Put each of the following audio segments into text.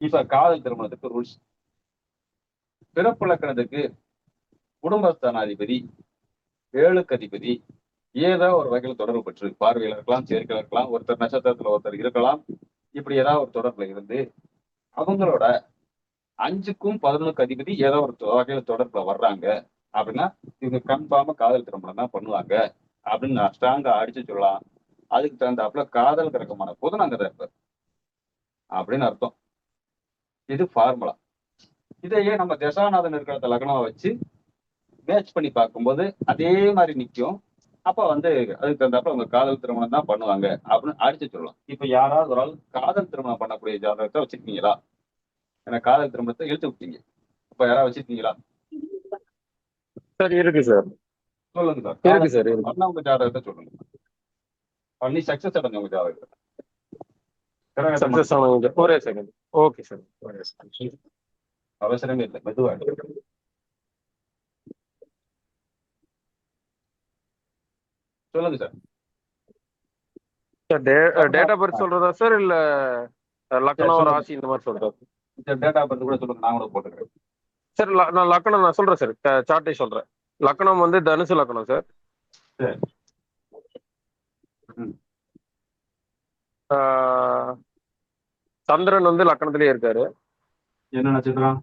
இப்ப காதல் திருமணத்துக்கு ரூல்ஸ். பிறப்புலக்கணத்துக்கு குடும்பஸ்தானாதிபதி ஏழுக்கு அதிபதி ஏதோ ஒரு வகையில் தொடர்பு பெற்று பார்வையில் இருக்கலாம் சேர்க்கையில் இருக்கலாம் ஒருத்தர் நட்சத்திரத்துல ஒருத்தர் இருக்கலாம் இப்படி ஏதாவது ஒரு தொடர்புல இருந்து அவங்களோட அஞ்சுக்கும் பதினொன்றுக்கு அதிபதி ஏதோ ஒரு வகையில தொடர்புல வர்றாங்க அப்படின்னா இவங்க கன்ஃபார்மா காதல் திருமணம் தான் பண்ணுவாங்க அப்படின்னு நான் ஸ்ட்ராங்கா அடிச்சு சொல்லலாம். அதுக்கு தகுந்தாப்புல காதல் கிரகமான புதன் அங்கதான் இருப்பார். அப்படின்னு அர்த்தம். இது ஃபார்முலா இதையே நம்ம தசாநாதன் இருக்கிற லக்னமா வச்சு மேட்ச் பண்ணி பார்க்கும்போது அதே மாதிரி நிற்கும் அப்ப வந்து அதுக்கு தகுந்தாப்புல அவங்க காதல் திருமணம் தான் பண்ணுவாங்க. அப்படின்னு அடிச்சு சொல்லலாம் இப்ப யாராவது ஒரு ஆள் காதல் திருமணம் பண்ணக்கூடிய ஜாதகத்தை வச்சிருக்கீங்களா? ஏன்னா காதல் திருமணத்தை இழுத்து விட்டீங்க. இப்ப யாராவது வச்சிருக்கீங்களா? சார் இருக்கு சார். சொல்லுங்க சார். இருக்கு சார் பண்ணவங்க ஜாதகத்தை சொல்லுங்க. பண்ணி சக்சஸ் அடைஞ்சவங்க ஜாதகத்தை. ஒரே செகண்ட் ஓகே சார் அவசரமே இல்லை மெதுவா எடுங்க. சொல்லுங்க sir sir date of birth சொல்றதா சார் இல்ல லக்னோ ராசி இந்த மாதிரி சொல்றதா டேட்டா பத்தி கூட சொல்லுங்க நான் கூட போட்டுக்கிறேன் சார் நான் லக்னம் நான் சொல்றேன் சார் சார்ட்டே சொல்றேன் லக்னம் வந்து தனுசு லக்னம் சார் சரி. சந்திரன் வந்து லக்னத்திலேயே இருக்காரு. என்ன நட்சத்திரம்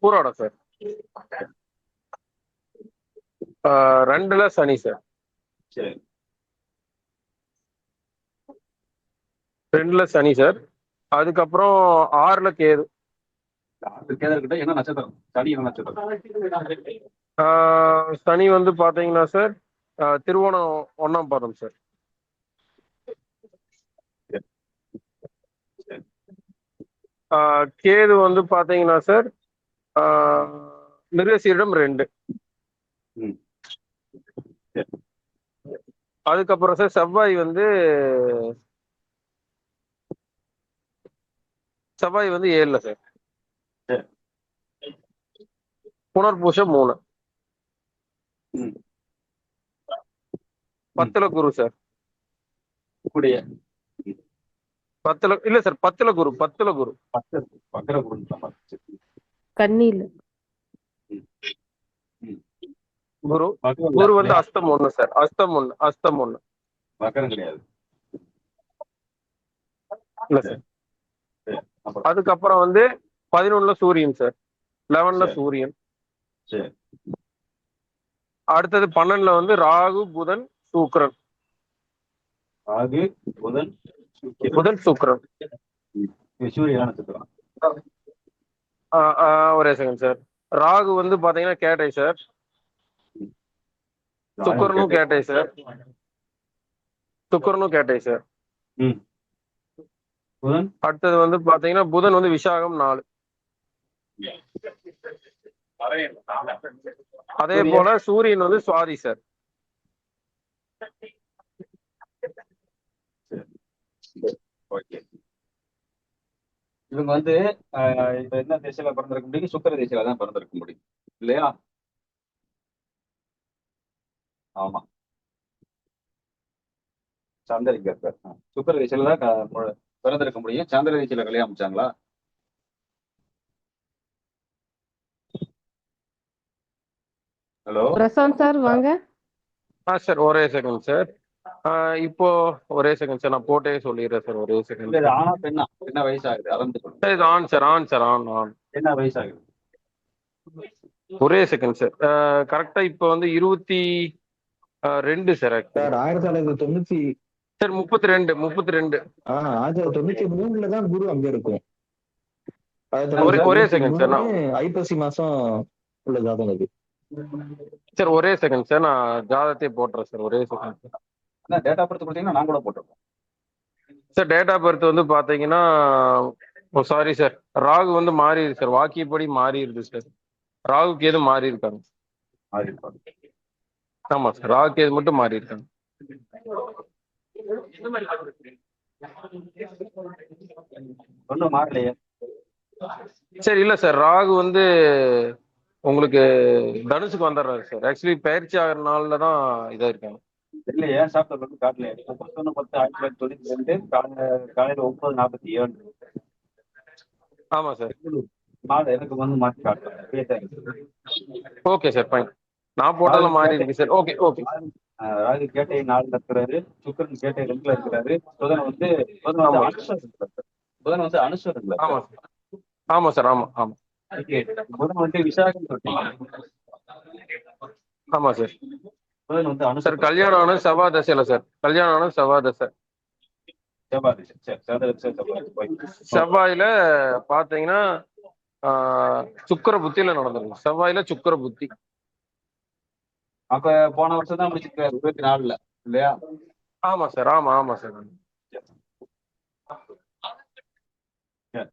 பூராடம் சார். ரெண்டுல சனி சார். சரி. ரெண்டுல சனி சார். அதுக்கப்புறம் ஆறுல கேது. என்ன நட்சத்திரம்? சனி என்ன நட்சத்திரம்? சனி வந்து பாத்தீங்கன்னா சார் திருவோணம் ஒண்ணாம் பாதம் சார். கேது வந்து பாத்தீங்கன்னா சார் மிருகசீரிடம் ரெண்டு. அதுக்கப்புறம் சார் செவ்வாய் வந்து செவ்வாய் வந்து ஏழுல சார். புனர்பூசம் மூணு. பத்துல குரு சார் கூடிய பத்துல இல்ல சார் பத்துல குரு பத்துல குரு. பத்து பக்கர குடும்பம் கண்ணில குரு குரு வந்து அஸ்தம் ஒண்ணு சார் அஸ்தம் ஒண்ணு அஸ்தம் ஒண்ணு. பக்கரம் கிடையாது. இல்ல சார். அப்புறம். அதுக்கப்புறம் வந்து பதினொன்னுல சூரியன் சார் லெவன்ல சரி. சூரியன். சரி. அடுத்தது பன்னெண்டுல வந்து ராகு புதன் சுக்கிரன். ஆகு புதன். புதன் சுக்கிரன் இது சூரியன் நட்சத்திரம் ஆ, ஆ, ஒரே செகண்ட் சார் ராகு வந்து பாத்தீங்கன்னா கேட்டை சார் சுக்கிரனும் கேட்டை. சார் சுக்கிரனும் கேட்டை சார் அடுத்தது வந்து பாத்தீங்கன்னா புதன் வந்து விசாகம் நாலு. அதே. போல சூரியன் வந்து சுவாதி சார் ஓகே இவங்க வந்து இப்ப என்ன திசையில பிறந்திருக்க முடியும்? சுக்கர திசையில தான் பிறந்திருக்க முடியும். இல்லையா? ஆமா. சந்திர இங்க இருக்கார் ஆ, சுக்கிர திசையில தான் பிறந்திருக்க முடியும். சந்திர திசையில கல்யாணம் அமைச்சாங்களா ஹலோ? பிரசாந்த் சார் வாங்க. ஆ சார் ஒரே செகண்ட் சார். இப்போ ஒரே செகண்ட் சார் நான் போட்டே சொல்லிடுறேன் சார் ஒரே செகண்ட் ஆனா பெண்ணா என்ன வயசாகுது அளந்து சொல்லுங்க சார் இது ஆன் சார் ஆன் சார் ஆன் ஆன் என்ன வயசாகுது. ஒரே செகண்ட் சார் கரெக்டா இப்போ வந்து இருபத்தி ரெண்டு சார் சார் ஆயிரத்தி தொள்ளாயிரத்தி தொண்ணூத்தி சார் முப்பத்தி ரெண்டு முப்பத்தி ரெண்டு ஆயிரத்தி தொண்ணூத்தி மூணுல தான் குரு அங்க இருக்கும். ஒரே- second sir, நான் ஐப்பசி மாசம் உள்ள ஜாதகம் அது. சார் ஒரே செகண்ட் சார் நான் ஜாதகத்தையே போட்டுறேன் சார் ஒரே செகண்ட் அதான் டேட் ஆஃப் பர்த் கொடுத்தீங்கன்னா நான் கூட போட்டிருப்பேன் சார் டேட் ஆஃப் பர்த் வந்து பாத்தீங்கன்னா ஓ சாரி சார் ராகு வந்து மாறிடுது சார் வாக்கியப்படி மாறிடுது சார் ராகுக்கு எது மாறி இருக்காங்க மாறி ஆமா சார் ராகுக்கு எது மட்டும் மாறி இருக்காங்க ஒன்றும் மாறலையே. சார் இல்ல சார் ராகு வந்து உங்களுக்கு தனுசுக்கு வந்துடுறாரு சார் ஆக்சுவலி பயிற்சி ஆகிற நாள்ல தான் இதா இருக்காங்க இல்ல ஏன் சாப்டர் வந்து காட்டல முப்பத்தொன்னு பத்து ஆயிரத்தி தொள்ளாயிரத்தி தொண்ணூத்தி ரெண்டு காலை காலையில ஒன்பது நாற்பத்தி ஏழு. ஆமா சார். மாத எனக்கு வந்து மாற்றி காட்டலாம் ஓகே சார் ஃபைன் நான் போட்டதில் மாறி இருக்கு சார். Okay okay. ராகு கேட்டை நாலுல இருக்கிறாரு. சுக்கரன் கேட்டை ரெண்டுல இருக்கிறாரு. புதன் வந்து புதன் வந்து இருக்கிறாரு. புதன் வந்து அனுசரன்ல ஆமா சார். ஆமா சார் ஆமா ஆமா. புதன் வந்து விசாகம் ஆமா சார். புதன் வந்து சார் கல்யாணம் ஆனது செவ்வாய் தசையில சார். கல்யாணம் ஆனது செவ்வாய் தசை. செவ்வாயில பாத்தீங்கன்னா சுக்கிர புத்தியில நடந்திருக்கு செவ்வாயில சுக்கிர புத்தி. அப்ப போன வருஷம் தான் முடிச்சிருக்காரு. இருபத்தி நாலுல இல்லையா? ஆமா சார் ஆமா ஆமா சார்.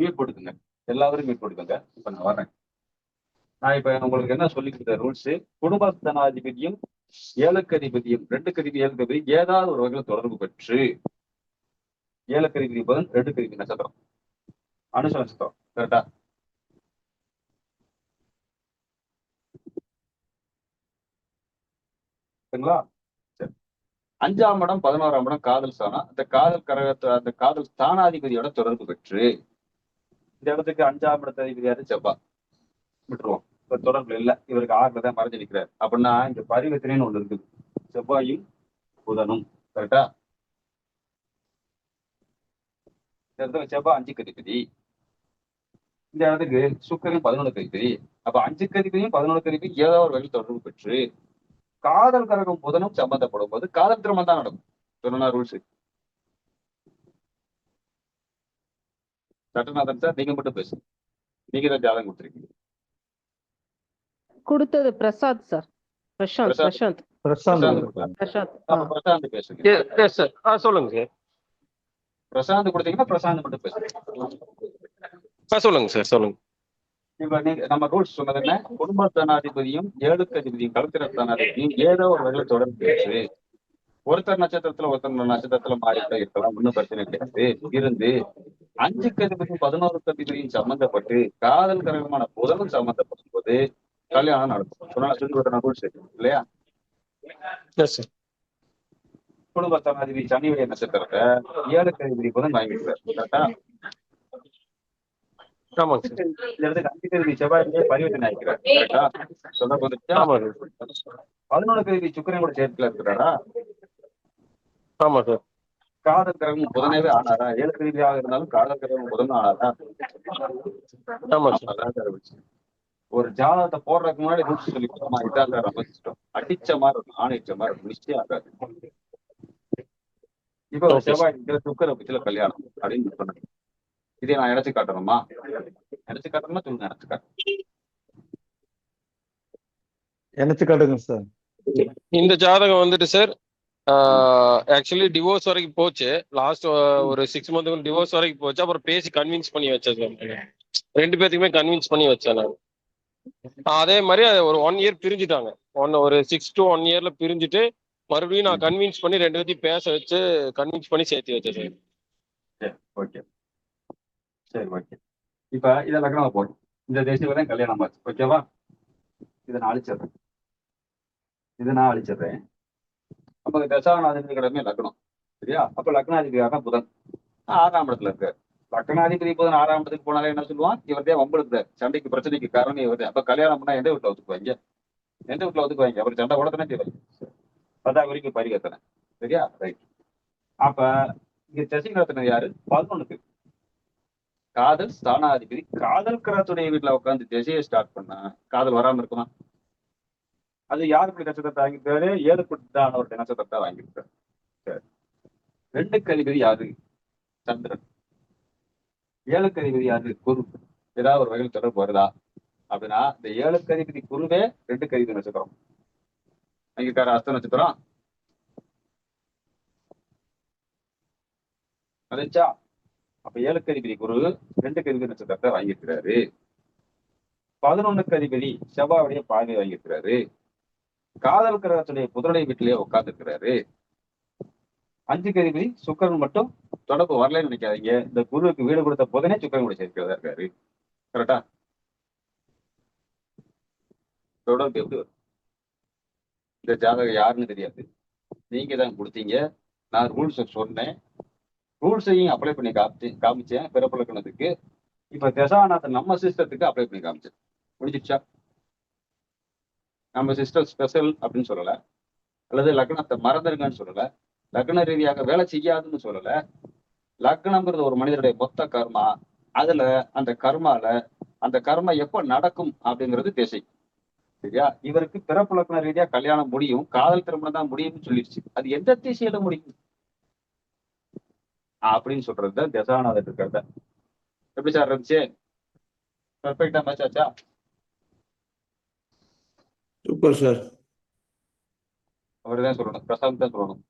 மியூட் போட்டுக்கோங்க. எல்லாரும் மியூட் போட்டுக்கோங்க. இப்ப நான் வரேன் நான் இப்ப உங்களுக்கு என்ன சொல்லி கொடுத்த ரூல்ஸ் குடும்பஸ்தனாதிபதியும் ஏலக்கதிபதியும் ரெண்டு கதிபதி ஏழு ஏதாவது ஒரு வகையில் தொடர்பு பெற்று ஏலக்கதிபதி பதன் ரெண்டு கதிபதி நட்சத்திரம் அனுஷ நட்சத்திரம் கரெக்டா சரிங்களா? சரி. அஞ்சாம் இடம் பதினோராம் இடம் காதல் ஸ்தானம் அந்த காதல் கரகத்தை அந்த காதல் ஸ்தானாதிபதியோட தொடர்பு பெற்று இந்த இடத்துக்கு அஞ்சாம் இடத்த அதிபதியாரு செவ்வா. விட்டுருவோம். இப்ப தொடர்புல இல்ல. இவருக்கு ஆறுல தான் மறைஞ்சு நிற்கிறார் அப்படின்னா இந்த பரிவர்த்தனைன்னு ஒண்ணு இருக்குது. செவ்வாயும் புதனும். கரெக்டா இந்த இடத்துல செவ்வாய் அஞ்சு கதிபதி இந்த இடத்துக்கு சுக்கரையும் பதினொன்று கதிபதி அப்ப அஞ்சு கதிபதியும் பதினொன்று கதிபதி ஏதோ ஒரு வகையில் தொடர்பு பெற்று காதல் கரகம் புதனும் சம்பந்தப்படும் போது காதல் திருமணம் தான் நடக்கும். சொன்னா ரூல்ஸ்? சட்டநாதன் சார் நீங்க மட்டும் பேசுங்க. நீங்க தான் ஜாதகம் கொடுத்துருக்கீங்க. கொடுத்தது பிரசாத் சார். பிரசாந்த் பிரசாந்த். பிரசாந்த். பிரசாந்த் பேசுங்க. Yes sir. ஆ சொல்லுங்க சார். பிரசாந்த் கொடுத்தீங்கன்னா பிரசாந்த் மட்டும் பேசுங்க. சொல்லுங்க சார். சொல்லுங்க. இப்ப நீங்க நம்ம ரூல்ஸ் சொன்னது என்ன? குடும்ப ஸ்தானாதிபதியும் ஏழுக்கு அதிபதியும் கலத்திர ஸ்தானாதிபதியும் ஏதோ ஒரு வகையில தொடர்பு பேசு. ஒருத்தர் நட்சத்திரத்துல ஒருத்தர் நட்சத்திரத்துல மாறிட்டே இருக்கலாம். ஒன்றும் பிரச்சனை கிடையாது. இருந்து அஞ்சு கதிபதியும் பதினோரு கதிபதியும் சம்பந்தப்பட்டு காதல் கரகமான புதனும் சம்பந்தப்படும் போது கல்யாணம் நடக்கும் சொன்னா சொல்லி ரூல்ஸ் இல்லையா எஸ் சார் குடும்ப ஸ்தானாதிபதி சனியுடைய நட்சத்திரத்தை ஏழு கதிபதி புதன் வாங்கிட்டு கரெக்டா பரிவர்த்தனை ஆகிக்கிறார் கரெக்டா சொல்ல பதினொன்று கதிபதி சுக்கரன் கூட சேர்த்துல இருக்கிறாரா ஆமா சார் காதல் கிரகம் புதனவே ஆனாரா ஏழு கதிபதியாக இருந்தாலும் காதல் கிரகம் புதனும் ஆனாரா ஆமா சார். ஒரு ஜாதகத்தை போடுறதுக்கு முன்னாடி ரூல்ஸ் சொல்லி கொடுத்தோமா இதான் சார் நம்ம சிஸ்டம் அடிச்ச மாதிரி இருக்கும் ஆணைச்ச மாதிரி இருக்கும் நிச்சயம் ஆகாது. இப்ப. செவ்வாய் சுக்கர பத்தியில கல்யாணம் அப்படின்னு சொன்னேன் இதை நான் இணைச்சு காட்டணுமா? இணைச்சு காட்டணுமா சொல்லுங்க இணைச்சு காட்டுறேன் எனக்கு காட்டுங்க சார் இந்த ஜாதகம் வந்துட்டு சார் ஆக்சுவலி டிவோர்ஸ் வரைக்கும் போச்சு. லாஸ்ட் ஒரு சிக்ஸ் மந்த்துக்கு டிவோர்ஸ் வரைக்கும் போச்சு. அப்புறம் பேசி கன்வின்ஸ் பண்ணி வச்சேன் சார் ரெண்டு பேத்துக்குமே கன்வின்ஸ் பண்ணி வச்சேன் நான். அதே மாதிரி ஒரு ஒன் இயர் பிரிஞ்சுட்டாங்க. ஒன் ஒரு சிக்ஸ் டு ஒன் இயர்ல பிரிஞ்சுட்டு மறுபடியும் நான் கன்வின்ஸ் பண்ணி ரெண்டு பேத்தையும் பேச வச்சு கன்வின்ஸ் பண்ணி சேர்த்து வச்சேன் சார். சரி ஓகே சரி ஓகே இப்ப இதை லக்னமா போடும் இந்த தேசியில தான் கல்யாணம் ஆச்சு. ஓகேவா இதை நான் அழிச்சிடுறேன். இதை நான் அழிச்சிடுறேன். அப்ப தசாநாதிபதி கிழமை லக்னம் சரியா? அப்ப லக்னாதிபதியாக தான் புதன். ஆறாம் இடத்துல இருக்காரு. பட்டணாதிபதி புதன் ஆறாம் இடத்துக்கு போனாலே என்ன சொல்லுவான்? இவர்தே வம்பெடுத்த சண்டைக்கு பிரச்சனைக்கு காரணம் இவர்தே அப்ப கல்யாணம் பண்ணா எந்த வீட்டுல ஒத்துக்குவாங்க எந்த வீட்டுல ஒத்துக்குவாங்க அவர் சண்டை கூட தானே தேவை பத்தாம் வரைக்கும் பரிகத்தனை. சரியா? ரைட் அப்ப இங்க சசிகரத்தனை நடத்தினது யாரு? பதினொன்னுக்கு. காதல் ஸ்தானாதிபதி. காதல் கிராத்துடைய வீட்டுல உட்காந்து திசையை ஸ்டார்ட் பண்ணா காதல் வராம இருக்குமா? அது யாருக்கு நட்சத்திரத்தை வாங்கியிருக்காரு? ஏழு குட்டானவருடைய நட்சத்திரத்தை வாங்கியிருக்காரு. சரி. ரெண்டு அதிபதி யாரு? சந்திரன். ஏழுக்கு அது குரு. ஏதாவது ஒரு வகையில் தொடர்பு வருதா? அப்படின்னா இந்த ஏழுக்கு குருவே ரெண்டு கதிபதி நட்சத்திரம் வாங்கியிருக்காரு அஸ்த நட்சத்திரம். அதுச்சா அப்ப ஏழுக்கு அதிபதி குரு ரெண்டு கதிபதி நட்சத்திரத்தை வாங்கியிருக்கிறாரு. பதினொன்னுக்கு அதிபதி செவ்வாவுடைய பார்வை வாங்கியிருக்கிறாரு. காதல் கிரகத்துடைய புதனுடைய வீட்டிலேயே உட்கார்ந்துருக்கிறாரு. அஞ்சு கதிபதி சுக்கரன் மட்டும் தொடர்பு வரலன்னு நினைக்காதீங்க. இந்த குருவுக்கு வீடு கொடுத்த புதனே சுக்கரன் கூட சேர்க்கிறதா இருக்காரு. கரெக்டா தொடர்பு எப்படி வரும்? இந்த ஜாதகம் யாருன்னு தெரியாது. நீங்க தான் கொடுத்தீங்க. நான் ரூல்ஸ் சொன்னேன். ரூல்ஸையும் அப்ளை பண்ணி காமிச்சு காமிச்சேன். பிறப்புலக்கணத்துக்கு. இப்ப தசாநாதன் நம்ம சிஸ்டத்துக்கு அப்ளை பண்ணி காமிச்சேன். முடிஞ்சிடுச்சா? நம்ம சிஸ்டம் ஸ்பெஷல் அப்படின்னு சொல்லல. அல்லது லக்னத்தை மறந்துருங்கன்னு சொல்லல. லக்ன ரீதியாக வேலை செய்யாதுன்னு சொல்லல. லக்னம்ங்கிறது ஒரு மனிதனுடைய மொத்த கர்மா. அதுல அந்த கர்மால அந்த கர்மா எப்ப நடக்கும் அப்படிங்கிறது திசை சரியா? இவருக்கு பிறப்பு லக்ன ரீதியா கல்யாணம் முடியும் காதல் திருமணம் தான் முடியும்னு சொல்லிடுச்சு. அது எந்த திசையில முடியும்? அப்படின்னு சொல்றது தான் தசாநாதன் இருக்கிறத. எப்படி சார் இருந்துச்சு? பெர்ஃபெக்டா மேட்ச் ஆச்சா? சூப்பர் சார் அவர் தான் சொல்லணும். பிரசாந்த் தான் சொல்லணும்.